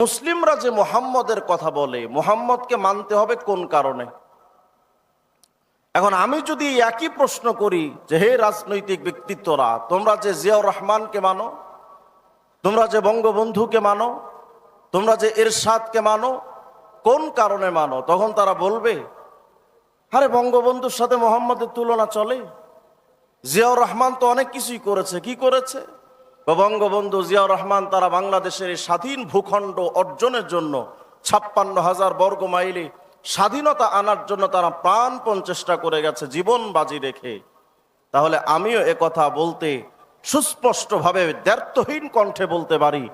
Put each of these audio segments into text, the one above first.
মুসলিমরা যে মোহাম্মদের কথা বলে, মোহাম্মদকে মানতে হবে কোন কারণে? এখন আমি যদি একই প্রশ্ন করি যে হে রাজনৈতিক ব্যক্তিত্বরা, তোমরা যে জিয়াউর রহমানকে মানো, তোমরা যে বঙ্গবন্ধুকে মানো, তোমরা যে এরশাদকে মানো, কোন কারণে মানো, তখন তারা বলবে, আরে বঙ্গবন্ধুর সাথে মোহাম্মদের তুলনা চলে। জিয়াউর রহমান তো অনেক কিছুই করেছে, কি করেছে? বঙ্গবন্ধু জিয়াউর রহমান তারা বাংলাদেশের স্বাধীন ভূখণ্ড অর্জনের জন্য ছাপ্পান্ন হাজার বর্গ মাইলে স্বাধীনতা আনার জন্য তারা প্রাণপণ চেষ্টা করে গেছে জীবন বাজি রেখে। তাহলে আমিও কথা বলতে, সুস্পষ্টভাবে দ্ব্যর্থহীন কণ্ঠে বলতে পারি,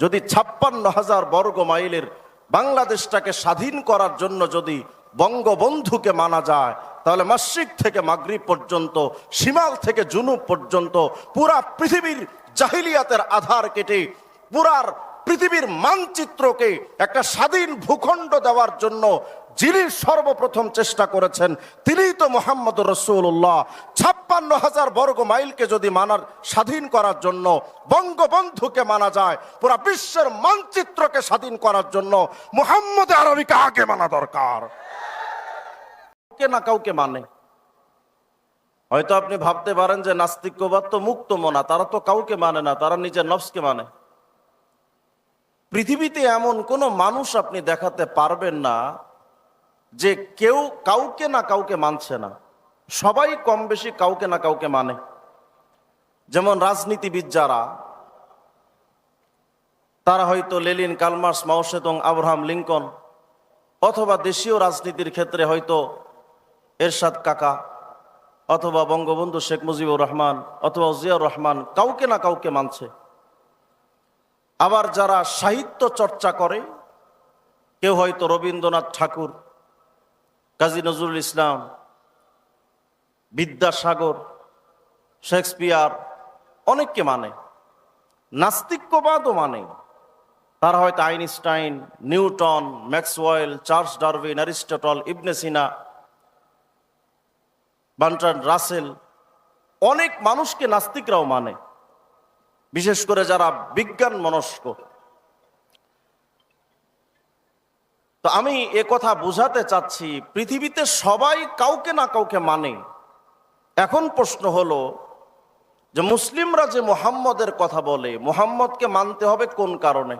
যদি ছাপ্পান্ন হাজার বর্গ মাইলের বাংলাদেশটাকে স্বাধীন করার জন্য যদি বঙ্গবন্ধুকে মানা যায়, তাহলে মাসিক থেকে মাগরিব পর্যন্ত সীমাল থেকে জুনুব পর্যন্ত, পুরা পৃথিবীর জাহিলিয়াতের আধার কেটে পুরার পৃথিবীর মানচিত্রকে একটা স্বাধীন ভূখণ্ড দেওয়ার জন্য যিনি সর্বপ্রথম চেষ্টা করেছেন, তিনিই তো মোহাম্মদ রসুল্লাহ ছাপ্পান্ন হাজার বর্গ মাইলকে যদি মানার, স্বাধীন করার জন্য, বঙ্গবন্ধুকে মানা যায়, পুরা বিশ্বের মানচিত্রকে স্বাধীন করার জন্য, মোহাম্মদ আরবিকে আগে মানা দরকার। কে না কাউকে মানে। হয়তো আপনি ভাবতে পারেন যে নাস্তিক্যবাদ তো মুক্ত মনা, তারা তো কাউকে মানে না, তারা নিজের নফসকে মানে। পৃথিবীতে এমন কোনো মানুষ আপনি দেখাতে পারবেন না যে কেউ কাউকে না কাউকে মানছে না। সবাই কম বেশি কাউকে না কাউকে মানে। যেমন রাজনীতিবিদ যারা, তারা হয়তো Lenin, Karl Marx Mao Tse tung Abraham Lincoln, অথবা দেশীয় রাজনীতির ক্ষেত্রে হয়তো এরশাদ কাকা অথবা বঙ্গবন্ধু শেখ মুজিবুর রহমান অথবা জিয়াউর রহমান কাউকে না কাউকে মানছে। আবার যারা সাহিত্য চর্চা করে, কেউ হয়তো রবীন্দ্রনাথ ঠাকুর, কাজী নজরুল ইসলাম, বিদ্যাসাগর, শেক্সপিয়ার, অনেককে মানে। নাস্তিক্যবাদও মানে। তারা হয়তো Einstein, Newton, Maxwell, Charles Darwin, Aristotle, Ibn Sina Bertrand Russell, অনেক মানুষকে নাস্তিকরাও মানে বিশেষ করে যারা বিজ্ঞান মনস্ক। তো আমি এ কথা বুঝাতে চাচ্ছি, পৃথিবীতে সবাই কাউকে না কাউকে মানে। এখন প্রশ্ন হলো যে মুসলিমরা যে মোহাম্মদের কথা বলে, মোহাম্মদকে মানতে হবে কোন কারণে?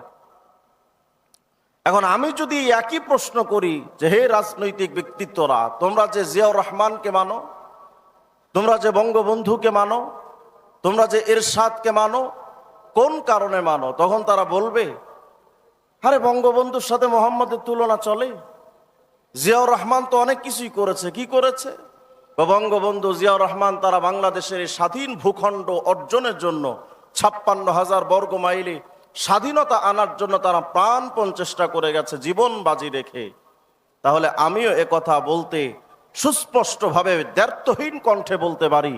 এখন আমি যদি একই প্রশ্ন করি যে হে রাজনৈতিক ব্যক্তিত্বরা, তোমরা যে জিয়াউর রহমানকে মানো তোমরা যে বঙ্গবন্ধুকে মানো, তোমরা যে এরশাদকে মানো, কোন কারণে মানো? তখন তারা বলবে, আরে বঙ্গবন্ধুর সাথে মোহাম্মদের তুলনা চলে। জিয়াউর রহমান তো অনেক কিছুই করেছে। কি করেছে? বঙ্গবন্ধু জিয়াউর রহমান তারা বাংলাদেশের স্বাধীন ভূখণ্ড অর্জনের জন্য ছাপ্পান্ন হাজার বর্গ মাইলে স্বাধীনতা আনার জন্য তারা প্রাণপণ চেষ্টা করে গেছে জীবন বাজি রেখে। তাহলে আমিও কথা বলতে সুস্পষ্টভাবে দ্ব্যর্থহীন কণ্ঠে বলতে পারি,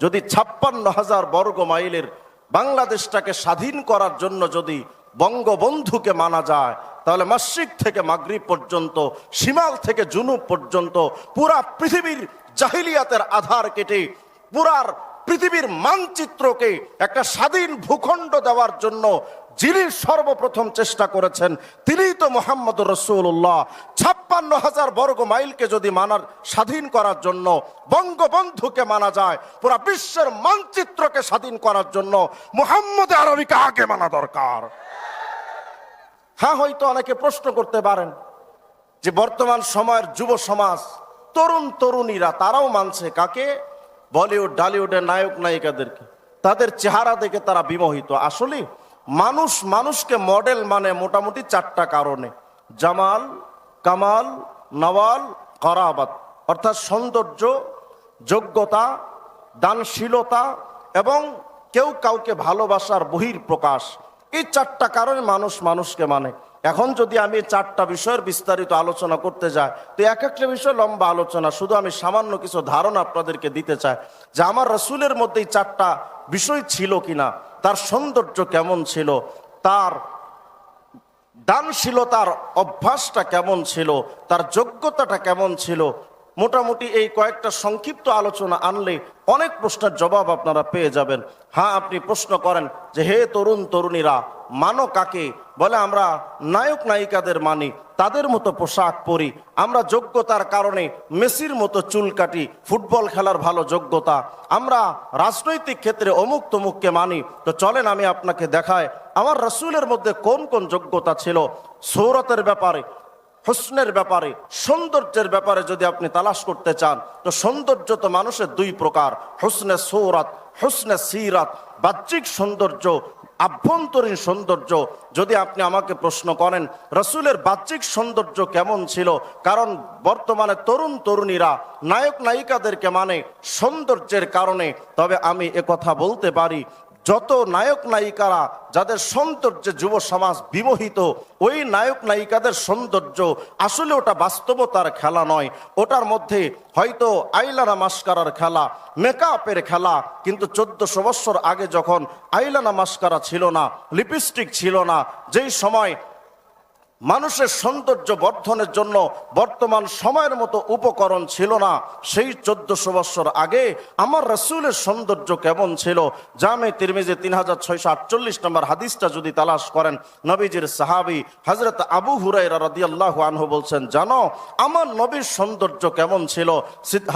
যদি ছাপ্পান্ন হাজার বর্গ মাইলের বাংলাদেশটাকে স্বাধীন করার জন্য যদি বঙ্গবন্ধুকে মানা যায়, তাহলে মাসিক থেকে মাগরিব পর্যন্ত সীমাল থেকে জুনু পর্যন্ত পুরা পৃথিবীর জাহিলিয়াতের আধার কেটে পুরার পৃথিবীর মানচিত্রকে একটা স্বাধীন ভূখণ্ড দেওয়ার জন্য যিনি সর্বপ্রথম চেষ্টা করেছেন, তিনিই তো মোহাম্মদ রসুল্লাহ ছাপ্পান্ন হাজার বর্গ মাইলকে যদি মানার, স্বাধীন করার জন্য, বঙ্গবন্ধুকে মানা যায়, পুরা বিশ্বের মানচিত্রকে স্বাধীন করার জন্য, মোহাম্মদ আরবিকে আগে মানা দরকার। হ্যাঁ হয়তো অনেকে প্রশ্ন করতে পারেন যে বর্তমান সময়ের যুব সমাজ, তরুণ তরুণীরা তারাও মানছে কাকে? বলিউড ডালিউডের নায়ক, নায়িকাদেরকে। তাদের চেহারা দেখে তারা বিমোহিত। আসলে মানুষ মানুষকে মডেল মানে মোটামুটি চারটা কারণে। জামাল, কামাল, নওয়াল, করাবাত। অর্থাৎ সৌন্দর্য, যোগ্যতা, দানশীলতা এবং কেউ কাউকে ভালোবাসার বহির প্রকাশ এই চারটা কারণে মানুষ মানুষকে মানে। এখন যদি আমি চারটা বিষয়ের বিস্তারিত আলোচনা করতে যাই, তো এক একটা বিষয় লম্বা আলোচনা, শুধু আমি সামান্য কিছু ধারণা আপনাদেরকে দিতে চাই যে আমার রসুলের মধ্যে এই চারটা বিষয় ছিল কিনা, তার সৌন্দর্য কেমন ছিল, তার দানশীলতার অভ্যাসটা কেমন ছিল, তার যোগ্যতাটা কেমন ছিল মোটামুটি এই কয়েকটা সংক্ষিপ্ত আলোচনা আনলে অনেক প্রশ্নের জবাব আপনারা পেয়ে যাবেন। হ্যাঁ আপনি প্রশ্ন করেন যে, হে তরুণ তরুণীরা, মানো কাকে? বলে, আমরা নায়ক নায়িকাদের মানি, তাদের মতো পোশাক পরি। আমরা যোগ্যতার কারণে মেসির মতো চুল কাটি, ফুটবল খেলার ভালো যোগ্যতা। আমরা রাজনৈতিক ক্ষেত্রে অমুক তমুককে মানি। তো চলেন, আমি আপনাকে দেখায় আমার রসুলের মধ্যে কোন কোন যোগ্যতা ছিল? সৌরতের ব্যাপারে হুসনের ব্যাপারে, সৌন্দর্যের ব্যাপারে যদি আপনি তালাশ করতে চান, তো সৌন্দর্য তো মানুষের দুই প্রকার। হোসনে সৌরাত, হোসনে সিরাত, বাহ্যিক সৌন্দর্য, আভ্যন্তরীণ সৌন্দর্য। যদি আপনি আমাকে প্রশ্ন করেন, রসুলের বাহ্যিক সৌন্দর্য কেমন ছিল? কারণ বর্তমানে তরুণ তরুণীরা, নায়ক নায়িকাদেরকে মানে সৌন্দর্যের কারণে। তবে আমি কথা বলতে পারি যত নায়ক নায়িকারা যাদের সৌন্দর্যে যুব সমাজ বিমোহিত, ওই নায়ক নায়িকাদের সৌন্দর্য আসলে ওটা বাস্তবতার খেলা নয়। ওটার মধ্যে হয়তো আইলানা মাস্কারার খেলা, মেকআপের খেলা, কিন্তু চোদ্দশো বৎসর আগে যখন আইলানা মাস্কারা ছিল না, লিপস্টিক ছিল না, যেই সময় মানুষের সৌন্দর্য বর্ধনের জন্য বর্তমান সময়ের মতো উপকরণ ছিল না। সেই চোদ্দশো বৎসর আগে আমার রসুলের সৌন্দর্য কেমন ছিল? জামে তিরমিজে তিন হাজার ছয়শো আটচল্লিশ নম্বর হাদিসটা যদি তালাশ করেন, নবীজির সাহাবি হজরত আবু হুরাইরা রদিয়াল্লাহু আনহু বলছেন, জানো, আমার নবীর সৌন্দর্য কেমন ছিল?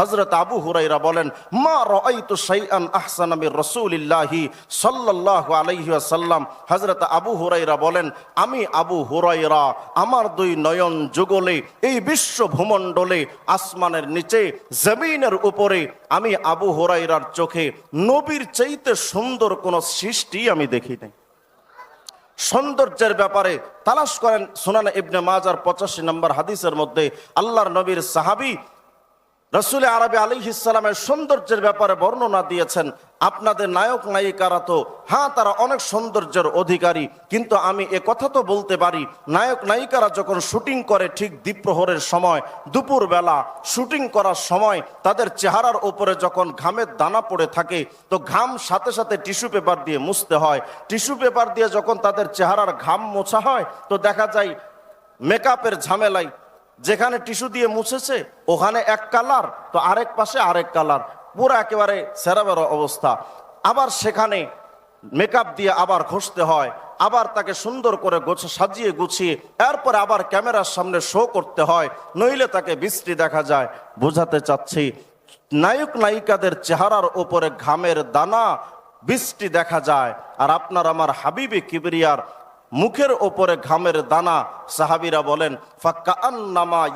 হজরত আবু হুরাইরা বলেন, মা রাইতু শাইআন আহসান আমির রসুলিল্লাহি সাল্লাল্লাহু আলাইহি ওয়াসাল্লাম। হজরত আবু হুরাইরা বলেন, আমি আবু হুরাইরা আমার দুই নয়ন যুগলে, এই বিশ্ব ভূমণ্ডলে, আসমানের নিচে, জমিনের উপরে, আমি আবু হরাইরার চোখে, নবীর চাইতে সুন্দর কোন সৃষ্টি আমি দেখি নাই। সৌন্দর্যের ব্যাপারে তালাশ করেন সোনান ইবনে মাজার পঁচাশি নম্বর হাদিসের মধ্যে, আল্লাহর নবীর সাহাবি রসুল আরবি আলী ইসলামের সৌন্দর্যের ব্যাপারে বর্ণনা দিয়েছেন, আপনাদের নায়ক নায়িকারা তো হ্যাঁ তারা অনেক সৌন্দর্যের অধিকারী, কিন্তু আমি এ কথা তো বলতে পারি, নায়ক নায়িকারা যখন শুটিং করে ঠিক দ্বীপ্রহরের সময়, দুপুরবেলা শুটিং করার সময়, তাদের চেহারার ওপরে যখন ঘামের দানা পড়ে থাকে, তো ঘাম সাথে সাথে টিস্যু পেপার দিয়ে মুছতে হয়। টিস্যু পেপার দিয়ে যখন তাদের চেহারার ঘাম মোছা হয়, তো দেখা যায় মেকআপের ঝামেলায় যেখানে টিস্যু দিয়ে মুছেছে, ওখানে এক কালার, তো আরেক পাশে আরেক কালার। পুরো একেবারে সেরাবের অবস্থা। আবার সেখানে মেকআপ দিয়ে আবার ঘষতে হয়, আবার তাকে সুন্দর করে গোছে সাজিয়ে গুছিয়ে, এরপরে আবার ক্যামেরার সামনে শো করতে হয়, নইলে তাকে বৃষ্টি দেখা যায়। বোঝাতে চাচ্ছি, নায়ক, নায়িকাদের চেহারার ওপরে ঘামের দানা বৃষ্টি দেখা যায়। আর আপনার আমার হাবিবি কিবরিয়ার মুখের ওপরে ঘামের দানা সাহাবিরা বলেন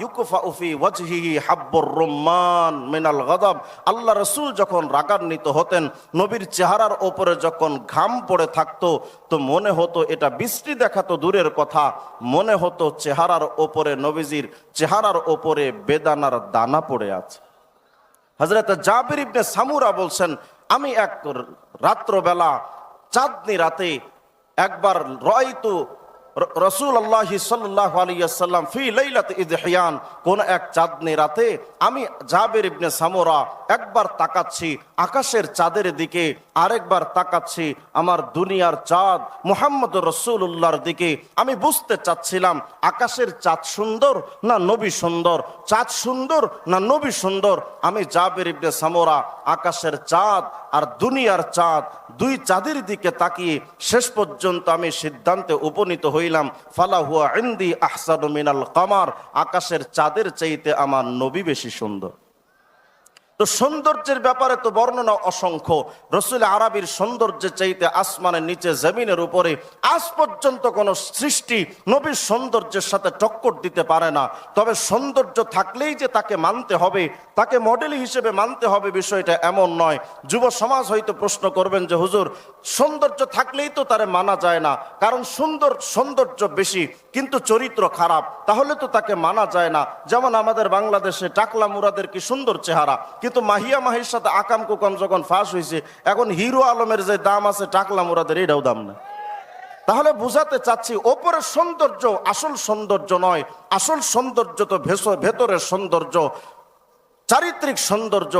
ইউকুফা উফি ওয়াজহিহি হাব্বুর মিনাল গদাব। আল্লাহ রসুল যখন রাগান্বিত হতেন, নবীর চেহারার ওপরে যখন ঘাম পড়ে থাকতো, তো মনে হতো এটা বৃষ্টি দেখা তো দূরের কথা। মনে হতো চেহারার ওপরে নবীজির চেহারার ওপরে বেদানার দানা পড়ে আছে। হজরত জাবির ইবনে সামুরা বলছেন, আমি এক রাত্রবেলা চাঁদনি রাতে একবার রয়তু রসুল আল্লাহ সাল্লাহ আলিয়াল্লাম ফি লাইলাত ইদহিয়ান, কোন এক চাঁদনি রাতে আমি জাবের ইবনে সামোরা একবার তাকাচ্ছি আকাশের চাঁদের দিকে, আরেকবার তাকাচ্ছি আমার দুনিয়ার চাঁদ মোহাম্মদ রসুল্লাহর দিকে। আমি বুঝতে চাচ্ছিলাম আকাশের চাঁদ সুন্দর না নবী সুন্দর, চাঁদ সুন্দর না নবী সুন্দর। আমি জাবের ইবনে সামোরা আকাশের চাঁদ আর দুনিয়ার চাঁদ দুই চাঁদের দিকে তাকিয়ে শেষ পর্যন্ত আমি সিদ্ধান্তে উপনীত হইলাম ফালা হুয়া ইন্দি আহসানু মিনাল কামার আকাশের চাঁদের চাইতে আমার নবী বেশি সুন্দর। তো সৌন্দর্যের ব্যাপারে তো বর্ণনা অসংখ্য। রসুল আরবির সৌন্দর্যের চাইতে আসমানের নিচে জমিনের উপরে আজ পর্যন্ত কোনো সৃষ্টি নবীর সৌন্দর্যের সাথে টক্কর দিতে পারে না। তবে সৌন্দর্য থাকলেই যে তাকে মানতে হবে, তাকে মডেল হিসেবে মানতে হবে বিষয়টা এমন নয়। যুব সমাজ হয়তো প্রশ্ন করবেন যে, হুজুর, সৌন্দর্য থাকলেই তো তারে মানা যায় না। কারণ সুন্দর সৌন্দর্য বেশি কিন্তু চরিত্র খারাপ, তাহলে তো তাকে মানা যায় না। যেমন আমাদের বাংলাদেশে টাকলা মুরাদের কি সুন্দর চেহারা, কিন্তু মাহিয়া মাহির সাথে আকাম কুকাম যখন ফাঁস হয়েছে, এখন হিরো আলমের যে দাম আছে টাকলা মুরাদের, এটাও দাম না তাহলে বুঝাতে চাচ্ছি, ওপরের সৌন্দর্য আসল সৌন্দর্য নয়, আসল সৌন্দর্য তো ভেতরের সৌন্দর্য, চারিত্রিক সৌন্দর্য।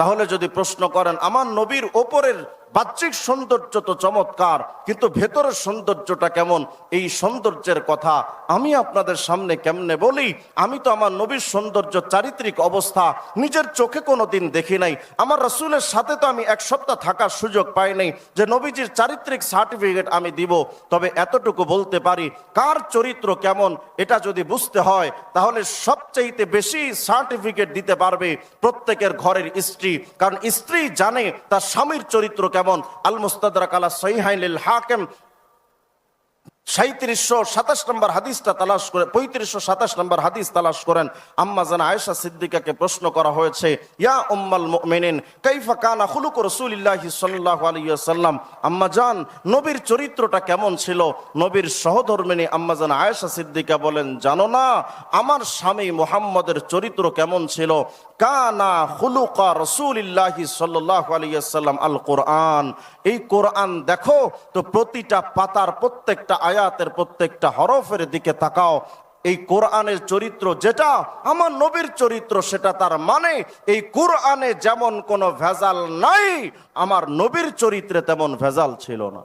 তাহলে যদি প্রশ্ন করেন, আমার নবীর ওপরের বাহ্যিক সৌন্দর্য তো চমৎকার, কিন্তু ভেতরের সৌন্দর্যটা কেমন? এই সৌন্দর্যের কথা আমি আপনাদের সামনে কেমনে বলি? আমি তো আমার নবীর সৌন্দর্য চারিত্রিক অবস্থা নিজের চোখে কোনো দিন দেখি নাই। আমার রসুলের সাথে তো আমি এক সপ্তাহ থাকার সুযোগ পাই নাই যে নবীজির চারিত্রিক সার্টিফিকেট আমি দিব। তবে এতটুকু বলতে পারি, কার চরিত্র কেমন, এটা যদি বুঝতে হয়, তাহলে সবচাইতে বেশি সার্টিফিকেট দিতে পারবে প্রত্যেকের ঘরের স্ত্রী। কারণ স্ত্রী জানে তার স্বামীর চরিত্র কেমন। আল মুস্তাদ আলা সহিহাইল হাকেম সাঁত্রিশশো সাতাশ নম্বর হাদিসটা তালাশ করে, পঁয়ত্রিশশো সাতাশ নম্বর হাদিস তালাশ করেন। আম্মা জানা আয়েশা সিদ্দিকাকে প্রশ্ন করা হয়েছে, ইয়া উম্মাল মুমিনিন, কাইফা কানা সাল্লাল্লাহু আলাইহি ওয়াসাল্লাম? আম্মা জান, নবীর চরিত্রটা কেমন ছিল? নবীর সহধর্মিনী আম্মা জানা আয়েশা সিদ্দিকা বলেন, জানো না, আমার স্বামী মুহাম্মদের চরিত্র কেমন ছিল? কানা খুলুকা রসুলিল্লাহি সাল্লাল্লাহু আলাইহি ওয়াসাল্লাম আল কোরআন এই কোরআন দেখো, তো প্রতিটা পাতার প্রত্যেকটা আয়াতের প্রত্যেকটা হরফের দিকে তাকাও, এই কোরআনের চরিত্র যেটা, আমার নবীর চরিত্র সেটা তার মানে এই কোরআনে যেমন কোনো ভেজাল নাই, আমার নবীর চরিত্রে তেমন ভেজাল ছিল না।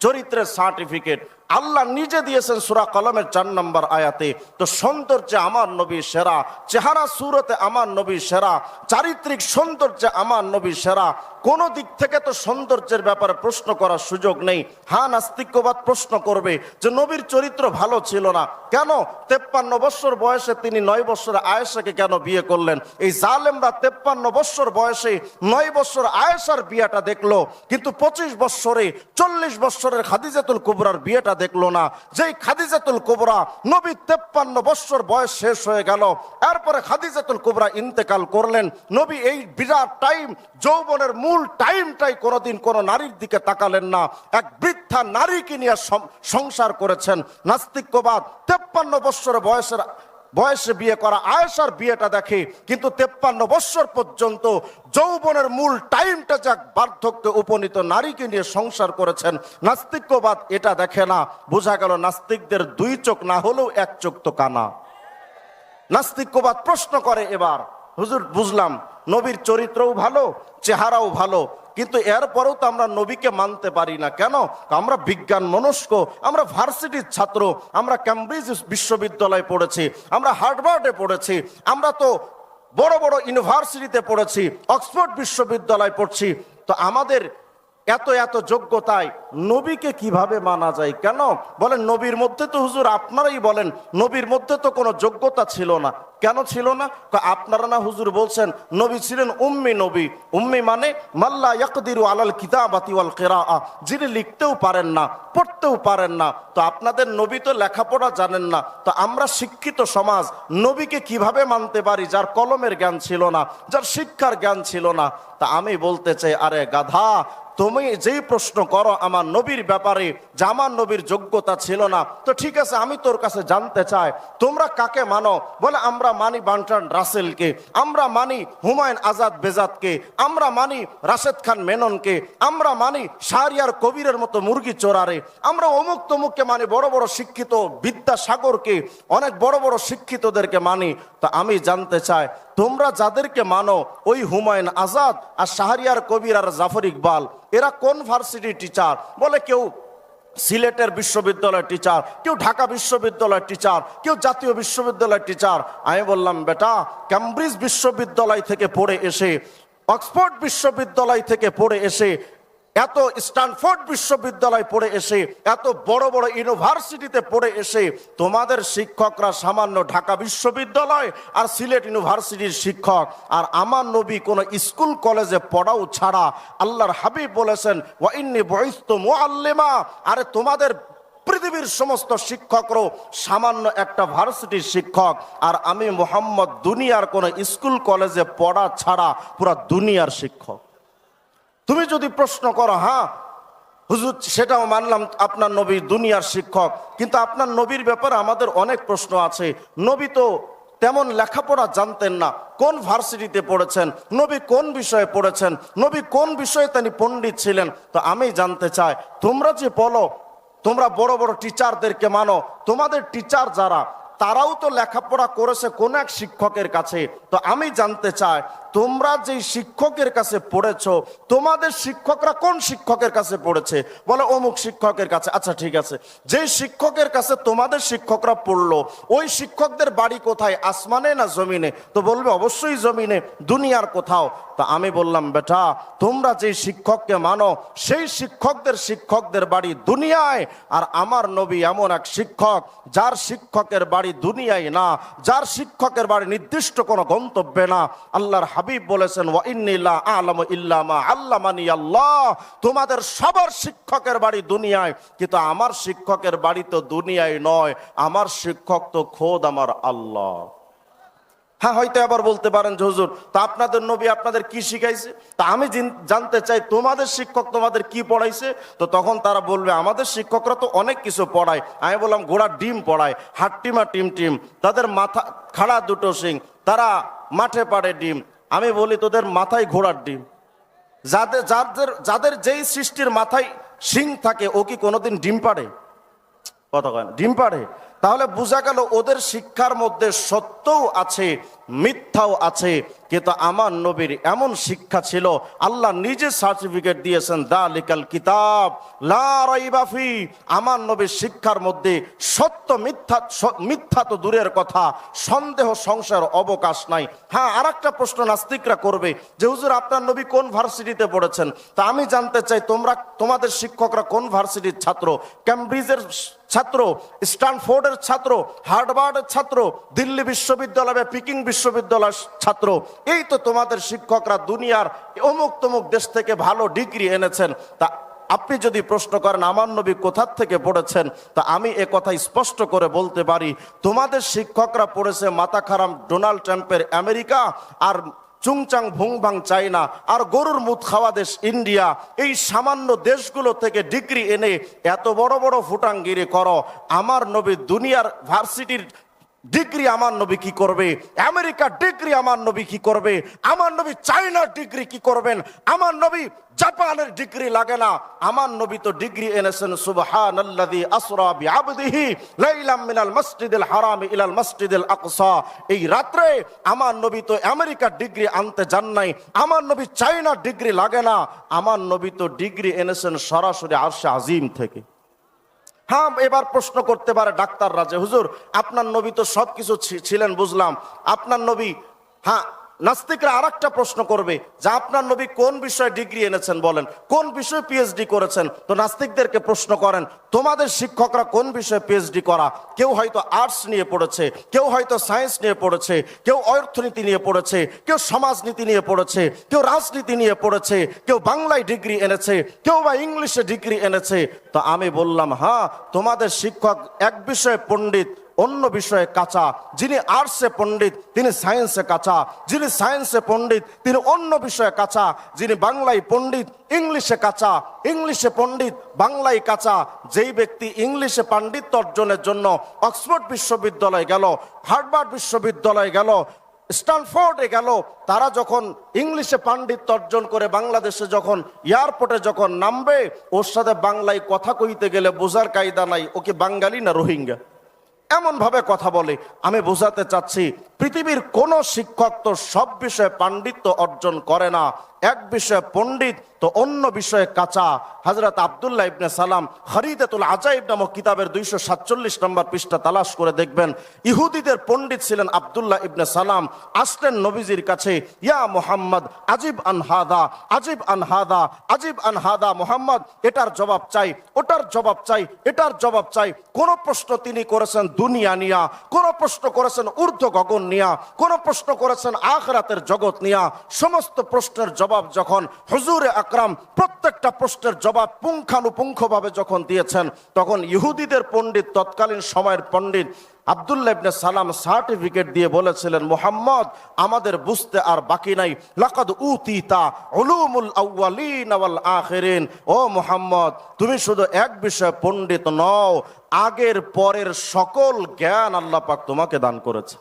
চরিত্রের সার্টিফিকেট আল্লাহ নিজে দিয়েছেন সুরা কলমের চার নম্বর আয়াতে, তো সৌন্দর্যে আমার নবী সেরা, চেহারা সুরতে আমার নবী সেরা, চারিত্রিক সৌন্দর্যে আমার নবী সেরা, কোন দিক থেকে তো সৌন্দর্যের ব্যাপারে প্রশ্ন করার সুযোগ নেই। হ্যাঁ নাস্তিক্যবাদ প্রশ্ন করবে যে নবীর চরিত্র ভালো ছিল না। কেন? তেপ্পান্ন বছর বয়সে তিনি নয় বছর আয়েশাকে কেন বিয়ে করলেন? এই জালেমরা তেপ্পান্ন বছর বয়সে নয় বছর আয়েশার বিয়েটা দেখল, কিন্তু পঁচিশ বছরে চল্লিশ বছরের খাদিজাতুল কুবরার বিয়েটা দেখল না। যেই খাদিজাতুল কোবরা নবী তেপ্পান্ন বৎসর বয়স শেষ হয়ে গেল, এরপরে খাদিজাতুল কোবরা ইন্তেকাল করলেন। নবী এই বিরাট টাইম যৌবনের মূল টাইমটাই কোনোদিন কোনো নারীর দিকে তাকালেন না। এক বৃদ্ধা নারীকে নিয়ে সংসার করেছেন। নাস্তিক্যবাদ তেপ্পান্ন বৎসর বয়সের বয়সে বিয়ে করা আয়েশার বিয়েটা দেখে কিন্তু তেপ্পান্ন বছর পর্যন্ত যৌবনের মূল টাইমটা যাক বার্ধক্যে উপনীত নারীকে নিয়ে সংসার করেছেন নাস্তিক্যবাদ এটা দেখে না। বোঝা গেল নাস্তিকদের দুই চোখ না হলেও এক চোখ তো কানা। নাস্তিক্যবাদ প্রশ্ন করে এবার। হুজুর, বুঝলাম, নবীর চরিত্রও ভালো, চেহারাও ভালো কিন্তু এরপরেও তো আমরা নবীকে মানতে পারি না। কেন? আমরা বিজ্ঞান মনস্ক, আমরা ভার্সিটির ছাত্র, আমরা ক্যামব্রিজ বিশ্ববিদ্যালয়ে পড়েছি, আমরা হার্ভার্ডে পড়েছি, আমরা তো বড় বড় ইউনিভার্সিটিতে পড়েছি, অক্সফোর্ড বিশ্ববিদ্যালয় পড়ছি। তো আমাদের এত এত যোগ্যতায় নবীকে কীভাবে মানা যায়? কেন? বলেন, নবীর মধ্যে তো হুজুর আপনারাই বলেন, নবীর মধ্যে তো কোনো যোগ্যতা ছিল না। কেন ছিল না? আপনারা না হুজুর বলছেন, নবী ছিলেন উম্মি নবী। উম্মি মানে মাল্লা ইয়াকদিরু আলাল কিতাবাতি ওয়াল কিরাআ। যিনি লিখতেও পারেন না, পড়তেও পারেন না। তো আপনাদের নবী তো লেখাপড়া জানেন না। তো আমরা শিক্ষিত সমাজ, নবীকে কীভাবে মানতে পারি, যার কলমের জ্ঞান ছিল না, যার শিক্ষার জ্ঞান ছিল না? তা আমি বলতে চাই, আরে গাধা, তুমি যেই প্রশ্ন করো, আমার নবীর ব্যাপারে, যে আমার নবীর যোগ্যতা ছিল না, তো ঠিক আছে, আমি তোর কাছে জানতে চাই, তোমরা কাকে মানো? বলে, আমরা মানি বান্টান রাসেলকে, আমরা মানি হুমায়ুন আজাদ বেজাদকে আমরা মানি রাশেদ খান মেননকে, আমরা মানি শাহরিয়ার কবিরের মতো মুরগি চোরারে, আমরা অমুক তমুককে মানি বড় বড় শিক্ষিত বিদ্যাসাগরকে, অনেক বড় বড় শিক্ষিতদেরকে মানি। তা আমি জানতে চাই, তোমরা যাদেরকে মানো ওই হুমায়ুন আজাদ আর শাহরিয়ার কবির আর জাফর ইকবাল, এরা কোন ভার্সিটির টিচার? বলে কেউ সিলেটের বিশ্ববিদ্যালয়ের টিচার, কেউ ঢাকা বিশ্ববিদ্যালয়ের টিচার, কেউ জাতীয় বিশ্ববিদ্যালয়ের টিচার। আমি বললাম, বেটা, ক্যামব্রিজ বিশ্ববিদ্যালয় থেকে পড়ে এসে, অক্সফোর্ড বিশ্ববিদ্যালয় থেকে পড়ে এসে এত স্ট্যানফোর্ড বিশ্ববিদ্যালয় পড়ে এসে, এত বড় বড় ইউনিভার্সিটিতে পড়ে এসে, তোমাদের শিক্ষকরা সামান্য ঢাকা বিশ্ববিদ্যালয় আর সিলেট ইউনিভার্সিটির শিক্ষক। আর আমার নবী কোনো স্কুল, কলেজে পড়াও ছাড়া আল্লাহর হাবিব বলেছেন ওয়াইন্নি বয়স্ত মুআল্লিমা। আরে তোমাদের পৃথিবীর সমস্ত শিক্ষকরও সামান্য একটা ভার্সিটির শিক্ষক। আর আমি মোহাম্মদ দুনিয়ার কোনো স্কুল, কলেজে পড়া ছাড়া পুরো দুনিয়ার শিক্ষক। তুমি যদি প্রশ্ন করো হ্যাঁ হুজুর, সেটাও মানলাম আপনার নবী দুনিয়ার শিক্ষক, কিন্তু আপনার নবীর ব্যাপারে আমাদের অনেক প্রশ্ন আছে। নবী তো তেমন লেখাপড়া জানতেন না, কোন ভার্সিটিতে পড়েছেন, নবী কোন বিষয়ে পড়েছেন, নবী কোন বিষয়ে তিনি পণ্ডিত ছিলেন? তো আমি জানতে চাই, তোমরা যে বলো, তোমরা বড় বড় টিচারদেরকে মানো, তোমাদের টিচার যারা, তারাও তো লেখাপড়া করেছে কোন এক শিক্ষকের কাছে? তো আমি জানতে চাই তোমরা যেই শিক্ষকের কাছে পড়েছ, তোমাদের শিক্ষকরা কোন শিক্ষকের কাছে পড়েছে? বলে, অমুক শিক্ষকের কাছে। আচ্ছা ঠিক আছে। যেই শিক্ষকের কাছে তোমাদের শিক্ষকরা পড়ল, ওই শিক্ষকদের বাড়ি কোথায়? আসমানে না জমিনে? তো বলবে, অবশ্যই জমিনে, দুনিয়ার কোথাও। তা আমি বললাম, বেটা, তোমরা যে শিক্ষককে মানো, সেই শিক্ষকদের শিক্ষকদের বাড়ি দুনিয়ায়। আর আমার নবী এমন এক শিক্ষক, যার শিক্ষকের বাড়ি দুনিয়ায় না, যার শিক্ষকের বাড়ি নির্দিষ্ট কোনো গন্তব্যে না। আল্লাহর হাবিব বলেছেন আলামু ইল্লামা আল্লামানি আল্লাহ। তোমাদের সবার শিক্ষকের বাড়ি দুনিয়ায়, কিন্তু আমার শিক্ষকের বাড়ি তো দুনিয়ায় নয়, আমার শিক্ষক তো খোদ আমার আল্লাহ। হ্যাঁ হয়তো আবার বলতে পারেন যে, হুজুর, তা আপনাদের নবী আপনাদের কি শিখাইছে? তা আমি জানতে চাই, তোমাদের শিক্ষক তোমাদের কি পড়াইছে? তো তখন তারা বলবে, আমাদের শিক্ষকরা তো অনেক কিছু পড়ায়। আমি বললাম, ঘোড়ার ডিম পড়ায়, হাট্টিমা টিম টিম তাদের মাথা, খাড়া দুটো সিং তারা মাঠে পাড়ে ডিম আমি বলি তোদের মাথায় ঘোড়ার ডিম। যাদের যাদের যাদের যেই সৃষ্টির মাথায় সিং থাকে, ও কি কোনোদিন ডিম পাড়ে? কথা কয় ডিম পাড়ে? তাহলে বোঝা গেল ওদের শিক্ষার মধ্যে সত্যও আছে মিথ্যাও আছে, কিন্তু আমার নবীর এমন শিক্ষা ছিল, আল্লাহ নিজে সার্টিফিকেট দিয়েছেন দা লিকাল কিতাব, লা রাইবা ফি। আমার নবীর শিক্ষার মধ্যে সত্য মিথ্যা মিথ্যা তো দূরের কথা, সন্দেহ সংসার অবকাশ নাই। হ্যাঁ আর একটা প্রশ্ন নাস্তিকরা করবে, যে হুজুর, আপনার নবী কোন ভার্সিটিতে পড়েছেন? তা আমি জানতে চাই, তোমরা, তোমাদের শিক্ষকরা কোন ভার্সিটির ছাত্র? ক্যামব্রিজের ছাত্র? স্ট্যানফোর্ডের ছাত্র? হার্ডবার্ডের ছাত্র? দিল্লি বিশ্ববিদ্যালয় পিকিং বিশ্ববিদ্যালয়ের ছাত্র। এই তো তোমাদের শিক্ষকরা দুনিয়ার অমুক তমুক দেশ থেকে ভালো ডিগ্রি এনেছেন। তা আপনি যদি প্রশ্ন করেন, আমার নবী কোথার থেকে পড়েছেন? তা আমি এ কথা স্পষ্ট করে বলতে পারি, তোমাদের শিক্ষকরা পড়েছে মাথা খারাম ডোনাল্ড ট্রাম্পের আমেরিকা আর চুংচাং ভুংভাং চাইনা আর গরুর মুখ খাওয়া দেশ ইন্ডিয়া। এই সামান্য দেশগুলো থেকে ডিগ্রি এনে এত বড় বড় ফুটাঙ্গিরি করো। আমার নবী দুনিয়ার ভার্সিটির ডিগ্রি আমার নবী কি করবে? আমেরিকার ডিগ্রি আমার নবী কি করবে? আমার নবী চাইনার ডিগ্রি কি করবেন? আমার নবী জাপানের ডিগ্রি লাগে না। আমার নবী তো ডিগ্রি এনেছেন, সুবহানাল্লাযী আসরা বিআবদিহি লাইলাম মিনাল মসজিদিল হারাম ইলাল মসজিদিল আকসা। এই রাত্রে আমার নবী তো আমেরিকার ডিগ্রি আনতে যান নাই। আমার নবী চাইনার ডিগ্রি লাগে না। আমার নবী তো ডিগ্রি এনেছেন সরাসরি আরশে আজিম থেকে। হ্যাঁ এবার প্রশ্ন করতে পারে ডাক্তাররা যে, হুজুর, আপনার নবী তো সব কিছু ছিলেন, বুঝলাম। আপনার নবী হ্যাঁ নাস্তিকরা আর একটা প্রশ্ন করবে যে আপনার নবী কোন বিষয়ে ডিগ্রি এনেছেন বলেন? কোন বিষয়ে পিএইচডি করেছেন? তো নাস্তিকদেরকে প্রশ্ন করেন, তোমাদের শিক্ষকরা কোন বিষয়ে পিএইচডি করা? কেউ হয়তো আর্টস নিয়ে পড়েছে, কেউ হয়তো সায়েন্স নিয়ে পড়েছে, কেউ অর্থনীতি নিয়ে পড়েছে, কেউ সমাজনীতি নিয়ে পড়েছে, কেউ রাজনীতি নিয়ে পড়েছে, কেউ বাংলায় ডিগ্রি এনেছে, কেউ বা ইংলিশে ডিগ্রি এনেছে। তো আমি বললাম হ্যাঁ তোমাদের শিক্ষক এক বিষয়ে পণ্ডিত অন্য বিষয়ে কাঁচা। যিনি আর্টসে পণ্ডিত, তিনি সায়েন্সে কাঁচা। যিনি সায়েন্সে পণ্ডিত, তিনি অন্য বিষয়ে কাঁচা। যিনি বাংলায় পণ্ডিত, ইংলিশে কাঁচা। ইংলিশে পণ্ডিত, বাংলায় কাঁচা। যেই ব্যক্তি ইংলিশে পাণ্ডিত্য অর্জনের জন্য অক্সফোর্ড বিশ্ববিদ্যালয় গেল, হার্ভার্ড বিশ্ববিদ্যালয় গেল স্টানফোর্ডে গেল, তারা যখন ইংলিশে পাণ্ডিত্য অর্জন করে বাংলাদেশে যখন এয়ারপোর্টে যখন নামবে, ওর সাথে বাংলায় কথা কইতে গেলে বোঝার কায়দা নাই ওকে বাঙালি না রোহিঙ্গা? এমন ভাবে কথা বলে, আমি বোঝাতে চাচ্ছি, পৃথিবীর কোন শিক্ষক তো সব বিষয়ে পাণ্ডিত্য অর্জন করে না। এক বিষয়ে পণ্ডিত, তো অন্য বিষয়ে কাঁচা। হজরত আবদুল্লাহ ইবনে সালাম হরিদাতুল আজাইব নামক কিতাবের দুইশো সাতচল্লিশ নম্বর পৃষ্ঠা তালাশ করে দেখবেন, ইহুদিদের পণ্ডিত ছিলেন আবদুল্লাহ ইবনে সালাম। আসলেন নবীজির কাছে, ইয়া মোহাম্মদ, আজিব আনহাদা আজিব আনহাদা আজিব আনহাদা মোহাম্মদ, এটার জবাব চাই, ওটার জবাব চাই, এটার জবাব চাই। কোন প্রশ্ন তিনি করেছেন দুনিয়া নিয়া, কোন প্রশ্ন করেছেন ঊর্ধ্ব গগন নিয়া, কোন প্রশ্ন করেছেন আখরাতের জগৎ নিয়া, সমস্ত প্রশ্নের জবাব যখন হুজুরে আকরাম প্রত্যেকটা প্রশ্নের জবাব পুঙ্খানুপুঙ্খভাবে যখন দিয়েছেন, তখন ইহুদিদের পণ্ডিত, তৎকালীন সময়ের পণ্ডিত আবদুল্লাহ ইবনে সালাম সার্টিফিকেট দিয়ে বলেছিলেন, মোহাম্মদ, আমাদের বুঝতে আর বাকি নাই। লাকাদ উতিতা উলুমুল আউয়ালিন ওয়াল আখিরিন। ও মোহাম্মদ, তুমি শুধু এক বিষয়ে পণ্ডিত নও, আগের পরের সকল জ্ঞান আল্লাহ পাক তোমাকে দান করেছে।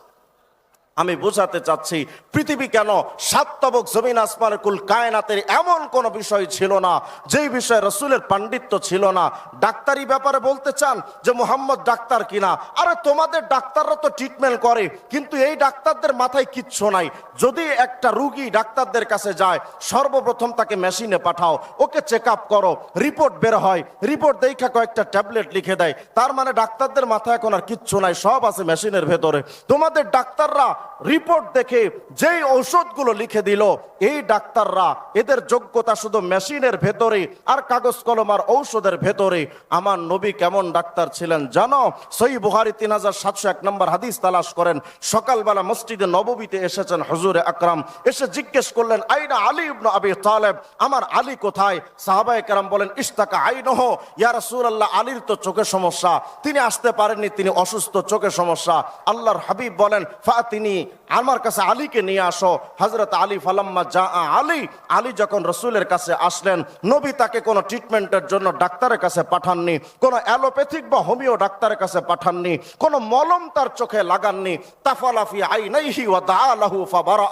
আমি বোঝাতে চাচ্ছি, পৃথিবী কেন সাতবক জমিন আসমানের কুল কায়নাতের এমন কোন বিষয় ছিল না? যেই বিষয়ে রসুলের পাণ্ডিত্য ছিল না। ডাক্তারি ব্যাপারে বলতে চান যে মোহাম্মদ ডাক্তার কিনা? আরে তোমাদের ডাক্তাররা তো ট্রিটমেন্ট করে, কিন্তু এই ডাক্তারদের মাথায় কিচ্ছু নাই। যদি একটা রুগী ডাক্তারদের কাছে যায়, সর্বপ্রথম তাকে মেশিনে পাঠাও, ওকে চেক আপ করো রিপোর্ট বের হয় রিপোর্ট দেখা কয়েকটা ট্যাবলেট লিখে দেয়। তার মানে ডাক্তারদের মাথায় এখন আর কিচ্ছু নাই, সব আছে মেশিনের ভেতরে। তোমাদের ডাক্তাররা রিপোর্ট দেখে যেই ঔষধগুলো লিখে দিল, এই ডাক্তাররা এদের যোগ্যতা শুধু মেশিনের ভেতরে আর কাগজ, কলম আর ঔষধের ভেতরে আমার নবী কেমন ডাক্তার ছিলেন জানো? সই বুহারি তিন হাজার সাতশো এক নম্বর হাদিস তালাশ করেন, সকালবেলা মসজিদে নববীতে এসেছেন হজুরে আকরাম, এসে জিজ্ঞেস করলেন, আইনা আলী ইবনু আবি তালেব, আমার আলী কোথায়? সাহাবায়ে কেরাম বলেন ইস্তাকা আইনহ। ইয়া রাসূলুল্লাহ, আলীর তো চোখে সমস্যা। তিনি আসতে পারেননি, তিনি অসুস্থ চোখে সমস্যা। আল্লাহর হাবিব বলেন ফা তিনি আমার কাছে আলীকে নিয়ে আসো। হজরত আলী ফালাম্মা যা আলী আলী যখন রসুলের কাছে আসলেন, নবী তাকে কোনো ট্রিটমেন্টের জন্য ডাক্তারের কাছে পাঠাননি, কোনো অ্যালোপ্যাথিক বা হোমিও ডাক্তারের কাছে পাঠাননি, কোনো মলম তার চোখে লাগাননি। তাফালাফি আইনাইহি ওয়া দাআলাহু ফাবারা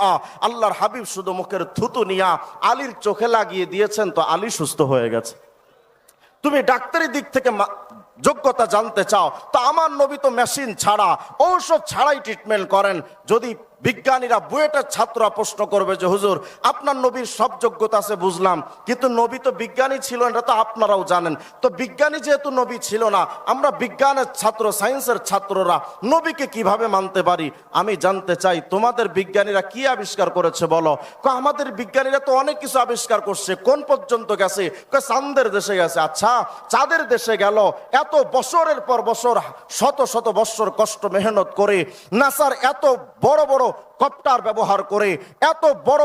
আল্লাহর হাবিব শুধু মুখের থুতু নিয়া আলীর চোখে লাগিয়ে দিয়েছেন, তো আলী সুস্থ হয়ে গেছে। তুমি ডাক্তারি দিক থেকে যোগ্যতা জানতে চাও তো আমার নবী তো মেশিন ছাড়া ঔষধ ছাড়াই ট্রিটমেন্ট করেন। যদি বিজ্ঞানীরা বুয়েটের ছাত্ররা প্রশ্ন করবে যে, হুজুর, আপনার নবীর সব যোগ্যতা আছে, বুঝলাম। কিন্তু নবী তো বিজ্ঞানী ছিল এটা তো আপনারাও জানেন। তো বিজ্ঞানী যেহেতু নবী ছিল না, আমরা বিজ্ঞানের ছাত্র, সায়েন্সের ছাত্ররা নবীকে কীভাবে মানতে পারি? আমি জানতে চাই, তোমাদের বিজ্ঞানীরা কি আবিষ্কার করেছে বলো? আমাদের বিজ্ঞানীরা তো অনেক কিছু আবিষ্কার করছে। কোন পর্যন্ত গেছে? চাঁদের দেশে গেছে। আচ্ছা চাঁদের দেশে গেল, এত বছরের পর বছর, শত শত বছর কষ্ট, মেহনত করে, নাসার এত বড় বড় know কপ্টার ব্যবহার করে এত বড়,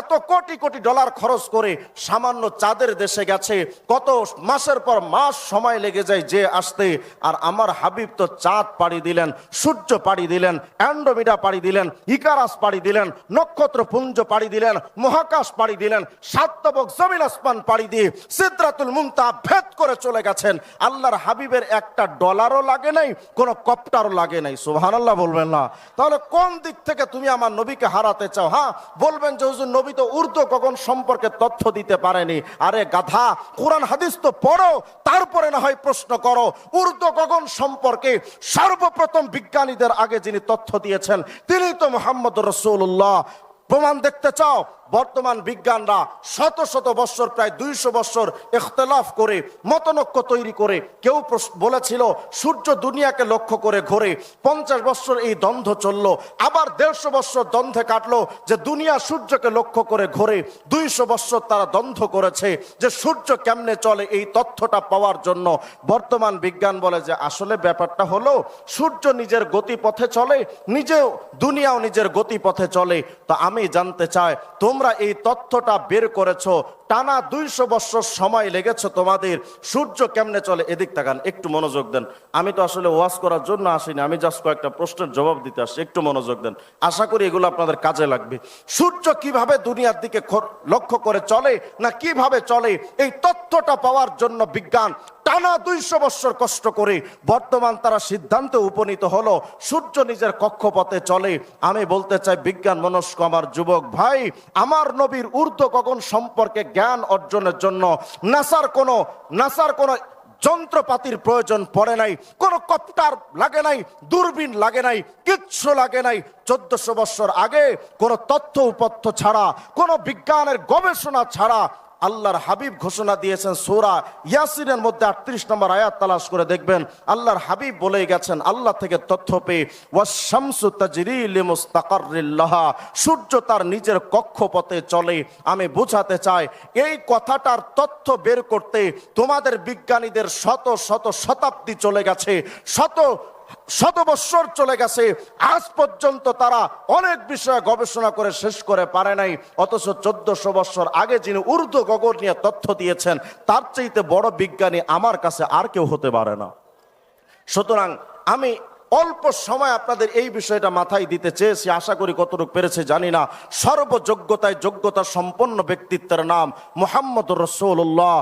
এত কোটি কোটি ডলার খরচ করে সামান্য চাঁদের দেশে গেছে। কত মাসের পর মাস সময় লেগে যায় যে আসতে। আর আমার হাবিব তো চাঁদ পাড়ি দিলেন, সূর্য পাড়ি দিলেন, অ্যান্ডোমিডা পাড়ি দিলেন, ইকারাস পাড়ি দিলেন, নক্ষত্র পুঞ্জ পাড়ি দিলেন, মহাকাশ পাড়ি দিলেন সাতবক জমিন আসমান পাড়ি দিয়ে সিদ্রাতুল মুমতা ভেদ করে চলে গেছেন। আল্লাহর হাবিবের একটা ডলারও লাগে নাই, কোনো কপ্টারও লাগে নাই। সুবহানাল্লাহ বলবেন না। তাহলে কোন দিক থেকে তুমি আমার নবীকে হারাতে চাও হ্যাঁ? বলবেন যে, হুজুর, নবী তো উর্দু, কখন সম্পর্কে তথ্য দিতে পারেনি? আরে গাধা, কোরআন, হাদিস তো পড়ো, তারপরে না হয় প্রশ্ন করো, উর্দু কখন সম্পর্কে? সর্বপ্রথম বিজ্ঞানীদের আগে যিনি তথ্য দিয়েছেন, তিনি তো মোহাম্মদ রসুল্লাহ প্রমাণ দেখতে চাও বর্তমান বিজ্ঞানরা শত শত বছর, প্রায় দুইশো বছর ইখতলাফ করে, মতনক্য তৈরি করে, কেউ বলেছিল সূর্য দুনিয়াকে লক্ষ্য করে ঘোরে, পঞ্চাশ বছর এই দ্বন্দ্ব চলল, আবার দেড়শো বছর দ্বন্দ্বে কাটলো যে দুনিয়া সূর্যকে লক্ষ্য করে ঘোরে, দুইশো বছর তারা দ্বন্দ্ব করেছে যে সূর্য কেমনে চলে এই তথ্যটা পাওয়ার জন্য। বর্তমান বিজ্ঞান বলে যে আসলে ব্যাপারটা হলো, সূর্য নিজের গতিপথে চলে, নিজেও, দুনিয়াও নিজের গতিপথে চলে। তো আমি জানতে চাই, তোমরা এই তথ্যটা বের করেছ টানা দুইশো বছর সময় লেগেছে তোমাদের। সূর্য কেমনে চলে? এদিক তাকান, একটু মনোযোগ দেন। আমি তো আসলে ওয়াজ করার জন্য আসিনি, আমি জাস্ট কয়েকটা প্রশ্নের জবাব দিতে আসছি, একটু মনোযোগ দেন। আশা করি এগুলো আপনাদের কাজে লাগবে। সূর্য কীভাবে দুনিয়ার দিকে লক্ষ্য করে চলে না কীভাবে চলে, এই তথ্যটা পাওয়ার জন্য বিজ্ঞান টানা দুইশো বছর কষ্ট করে বর্তমান তারা সিদ্ধান্তে উপনীত হলো, সূর্য নিজের কক্ষপথে চলে। আমি বলতে চাই, বিজ্ঞান মনস্ক আমার যুবক ভাই, আমার নবীর ঊর্ধ্ব গগন সম্পর্কে জ্ঞান অর্জনের জন্য নাসার কোনো নাসার কোনো যন্ত্রপাতির প্রয়োজন পড়ে নাই, কোন কপ্টার লাগে নাই, দূরবীন লাগে নাই, কিচ্ছু লাগে নাই। চোদ্দশো বছর আগে কোনো তথ্য উপত্য ছাড়া, কোনো বিজ্ঞানের গবেষণা ছাড়া আল্লাহর হাবিব ঘোষণা দিয়েছেন সোরা ইয়াসিনের মধ্যে আটত্রিশ নম্বর আয়াত তালাশ করে দেখবেন, আল্লাহর হাবিব বলে গেছেন, আল্লাহ থেকে তথ্য পেয়ে ওয়াশামসু তাজরি লিমুস্তাকাররিল্লাহা, সূর্য তার নিজের কক্ষপথে চলে। আমি বোঝাতে চাই, এই কথাটার তথ্য বের করতে তোমাদের বিজ্ঞানীদের শত শত শতাব্দী চলে গেছে, শত শত বৎসর চলে গেছে, আজ পর্যন্ত তারা অনেক বিষয়ে গবেষণা করে শেষ করে পারে নাই, অথচ চোদ্দশো বৎসর আগে যিনি উর্দু গগন নিয়ে তথ্য দিয়েছেন, তার চাইতে বড় বিজ্ঞানী আমার কাছে আর কেউ হতে পারে না। সুতরাং আমি অল্প সময় আপনাদের এই বিষয়টা মাথায় দিতে চেয়েছি, আশা করি কতটুকু পেরেছে জানি না। সর্বযোগ্যতায় যোগ্যতা সম্পন্ন ব্যক্তিত্বের নাম মোহাম্মদ রসৌল্লাহ